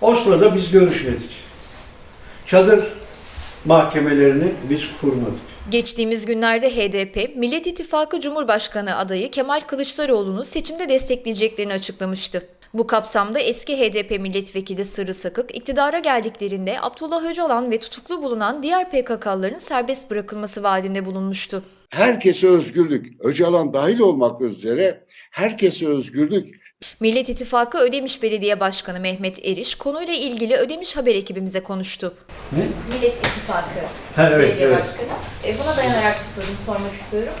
Oslo'da biz görüşmedik. Çadır mahkemelerini biz kurmadık. Geçtiğimiz günlerde HDP, Millet İttifakı Cumhurbaşkanı adayı Kemal Kılıçdaroğlu'nu seçimde destekleyeceklerini açıklamıştı. Bu kapsamda eski HDP milletvekili Sırrı Sakık, iktidara geldiklerinde Abdullah Öcalan ve tutuklu bulunan diğer PKK'ların serbest bırakılması vaadinde bulunmuştu. herkese özgürlük, Öcalan dahil olmak üzere herkese özgürlük. Millet İttifakı Ödemiş Belediye Başkanı Mehmet Eriş konuyla ilgili Ödemiş Haber ekibimize konuştu. Ne? Millet İttifakı Ha, evet, Belediye evet. Başkanı. E, buna dayanarak bir sorum sormak istiyorum.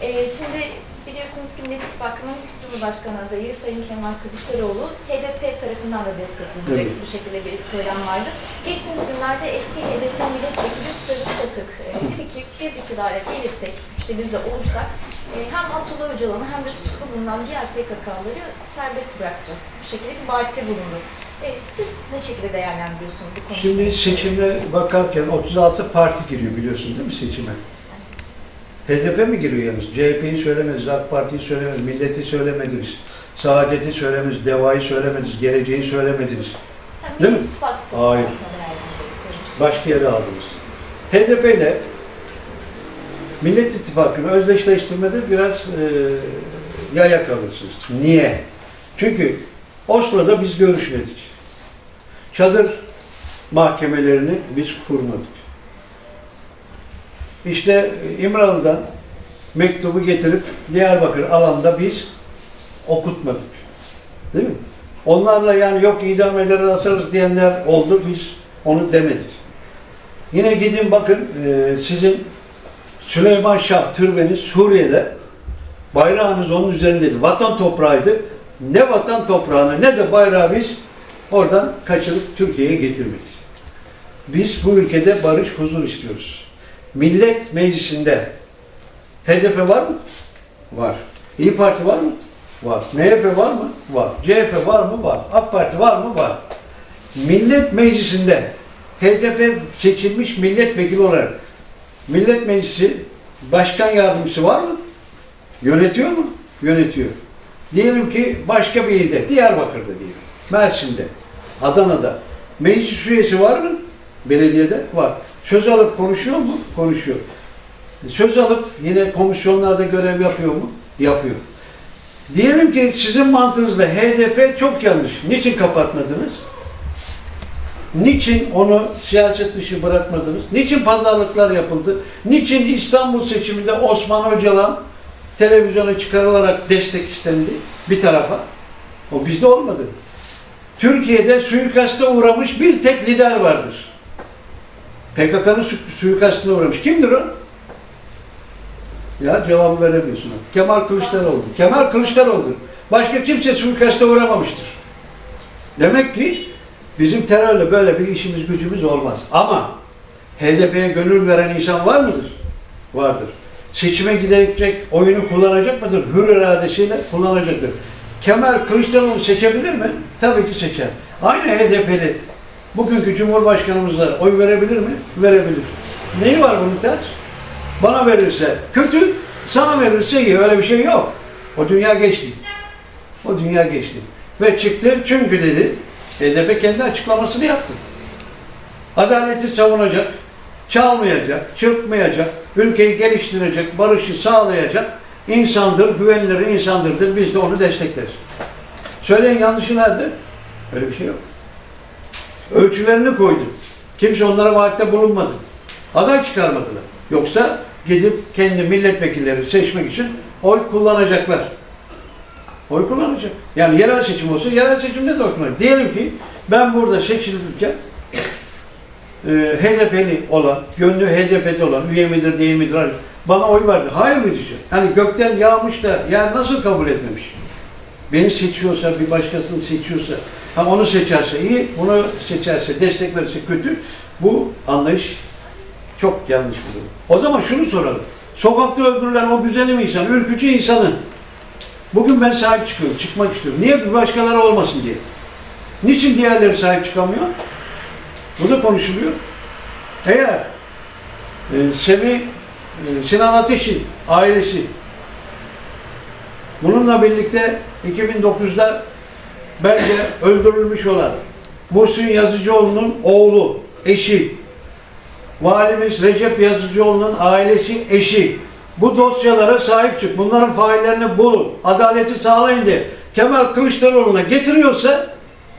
E, şimdi biliyorsunuz ki Millet İttifakı'nın Cumhurbaşkanı adayı Sayın Kemal Kılıçdaroğlu HDP tarafından da desteklenecek. Evet. Bu şekilde bir söylem vardı. Geçtiğimiz günlerde eski HDP milletvekili Sırrı Sakık e, dedi ki biz iktidara gelirsek, işte biz de olursak hem Abdullah Öcalan'ı hem de tutuklu bulunan diğer PKK'ları serbest bırakacağız. Bu şekilde bir vaatte bulundu. E, siz ne şekilde değerlendiriyorsunuz bu konuşmayı? Şimdi seçimle bakarken 36 parti giriyor biliyorsun değil mi seçime? HDP mi giriyor yalnız? CHP'yi söylemediniz, AK Parti'yi söylemediniz, Milleti söylemediniz, Saadet'i söylemediniz, Deva'yı söylemediniz, Geleceği söylemediniz. Yani Değil mi? Hayır. Başka yere aldınız. HDP ile Millet İttifakı'nı özdeşleştirmede biraz e, yaya kalırsınız. Niye? Çünkü Oslo'da biz görüşmedik. Çadır mahkemelerini biz kurmadık. İşte İmralı'dan mektubu getirip Diyarbakır alanda biz okutmadık. Değil mi? Onlarla yani yok idameleri asarız diyenler oldu. Biz onu demedik. Yine gidin bakın e, sizin Süleyman Şah türbeniz Suriye'de bayrağınız onun üzerindeydi. Vatan toprağıydı. Ne vatan toprağını ne de bayrağı biz oradan kaçırıp Türkiye'ye getirmedik. Biz bu ülkede barış, huzur istiyoruz. Millet Meclisi'nde HDP var mı? Var. İyi Parti var mı? Var. MHP var mı? Var. CHP var mı? Var. AK Parti var mı? Var. Millet Meclisi'nde HDP seçilmiş milletvekili olarak Millet Meclisi Başkan Yardımcısı var mı? Yönetiyor mu? Yönetiyor. Diyelim ki başka bir ilde, Diyarbakır'da diyelim, Mersin'de, Adana'da meclis üyesi var mı? Belediyede var. Söz alıp konuşuyor mu? Konuşuyor. Söz alıp yine komisyonlarda görev yapıyor mu? Yapıyor. Diyelim ki sizin mantığınızda HDP çok yanlış. Niçin kapatmadınız? Niçin onu siyaset dışı bırakmadınız? Niçin pazarlıklar yapıldı? Niçin İstanbul seçiminde Osman Öcalan televizyona çıkarılarak destek istendi bir tarafa? O bizde olmadı. Türkiye'de suikasta uğramış bir tek lider vardır. PKK'nın su- suikastına uğramış. Kimdir o? Ya cevabı veremiyorsun. Kemal Kılıçdaroğlu. Kemal Kılıçdaroğlu'dur. Başka kimse suikasta uğramamıştır. Demek ki bizim terörle böyle bir işimiz gücümüz olmaz. Ama HDP'ye gönül veren insan var mıdır? Vardır. Seçime gidecek, oyunu kullanacak mıdır? Hür iradesiyle kullanacaktır. Kemal Kılıçdaroğlu seçebilir mi? Tabii ki seçer. Aynı HDP'li bugünkü Cumhurbaşkanımızla oy verebilir mi? Verebilir. Neyi var bunun ters? Bana verirse kötü, sana verirse iyi. Öyle bir şey yok. O dünya geçti. O dünya geçti. Ve çıktı çünkü dedi, HDP kendi açıklamasını yaptı. Adaleti savunacak, çalmayacak, çırpmayacak, ülkeyi geliştirecek, barışı sağlayacak insandır, güvenilir insandırdır. Biz de onu destekleriz. Söyleyen yanlışı nerede? Öyle bir şey yok. Ölçülerini koydu. Kimse onlara vaatte bulunmadı. Aday çıkarmadılar. Yoksa gidip kendi milletvekilleri seçmek için oy kullanacaklar. Oy kullanacak. Yani yerel seçim olsa yerel seçimde de oy kullanacak. Diyelim ki ben burada seçilirken e, HDP'li olan, gönlü HDP'de olan, üye midir değil midir bana oy verdi. Hayır mı diyeceğim? Hani gökten yağmış da yani nasıl kabul etmemiş? Beni seçiyorsa, bir başkasını seçiyorsa, ha onu seçerse iyi, bunu seçerse, destek verirse kötü. Bu anlayış çok yanlış bir durum. O zaman şunu soralım. Sokakta öldürülen o güzelim insan, ürkücü insanı bugün ben sahip çıkıyorum, çıkmak istiyorum. Niye bir başkaları olmasın diye. Niçin diğerleri sahip çıkamıyor? Bu da konuşuluyor. Eğer e, Semih, e, Sinan Ateş'in ailesi bununla birlikte 2009'da bence öldürülmüş olan Muhsin Yazıcıoğlu'nun oğlu, eşi, valimiz Recep Yazıcıoğlu'nun ailesi, eşi. Bu dosyalara sahip çık. Bunların faillerini bulun. Adaleti sağlayın diye. Kemal Kılıçdaroğlu'na getiriyorsa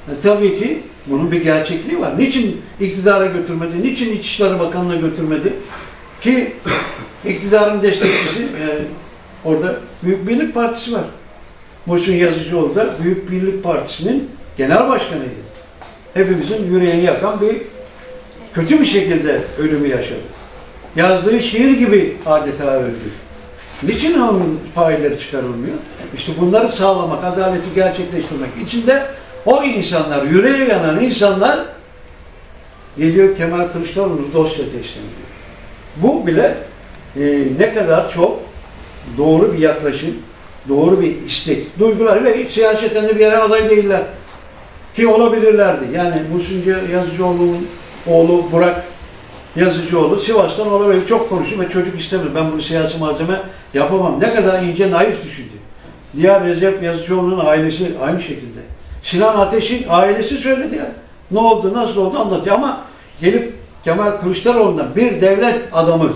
e, tabii ki bunun bir gerçekliği var. Niçin iktidara götürmedi? Niçin İçişleri Bakanı'na götürmedi? Ki iktidarın destekçisi e, orada Büyük Birlik Partisi var. Muhsin Yazıcıoğlu da Büyük Birlik Partisi'nin genel başkanıydı. Hepimizin yüreğini yakan bir kötü bir şekilde ölümü yaşadı. Yazdığı şiir gibi adeta öldü. Niçin onun failleri çıkarılmıyor? İşte bunları sağlamak, adaleti gerçekleştirmek için de o insanlar, yüreğe yanan insanlar geliyor Kemal Kılıçdaroğlu dosya teslim ediyor. Bu bile e, ne kadar çok doğru bir yaklaşım, doğru bir istek, duygular ve siyaseten de bir yere aday değiller. Ki olabilirlerdi. Yani Muhsin Yazıcıoğlu'nun oğlu Burak Yazıcıoğlu Sivas'tan olabilir. Çok konuştu ve çocuk istemedi. Ben bunu siyasi malzeme yapamam. Ne kadar ince, naif düşündü. Diğer Recep Yazıcıoğlu'nun ailesi aynı şekilde. Sinan Ateş'in ailesi söyledi ya. Ne oldu, nasıl oldu anlatıyor ama gelip Kemal Kılıçdaroğlu'ndan bir devlet adamı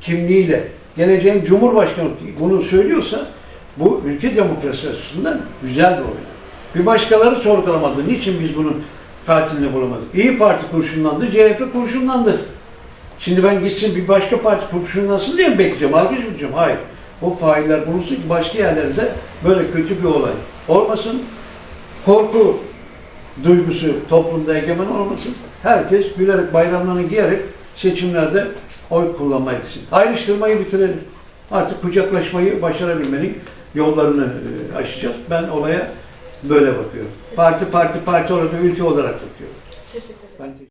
kimliğiyle geleceğin Cumhurbaşkanı bunu söylüyorsa bu ülke demokrasi açısından güzel bir olay. Bir başkaları sorgulamadı. Niçin biz bunun katilini bulamadık? İyi Parti kurşunlandı, CHP kurşunlandı. Şimdi ben gitsin bir başka parti kurşunlansın diye mi bekleyeceğim? Alkış diyeceğim? Hayır. O failler bulunsun ki başka yerlerde böyle kötü bir olay olmasın. Korku duygusu toplumda egemen olmasın. Herkes gülerek, bayramlarını giyerek seçimlerde oy kullanmaya gitsin. Ayrıştırmayı bitirelim. Artık kucaklaşmayı başarabilmenin yollarını e, aşacağız. Ben olaya böyle bakıyorum. Parti parti parti olarak ülke olarak bakıyorum. Teşekkür ederim. Ben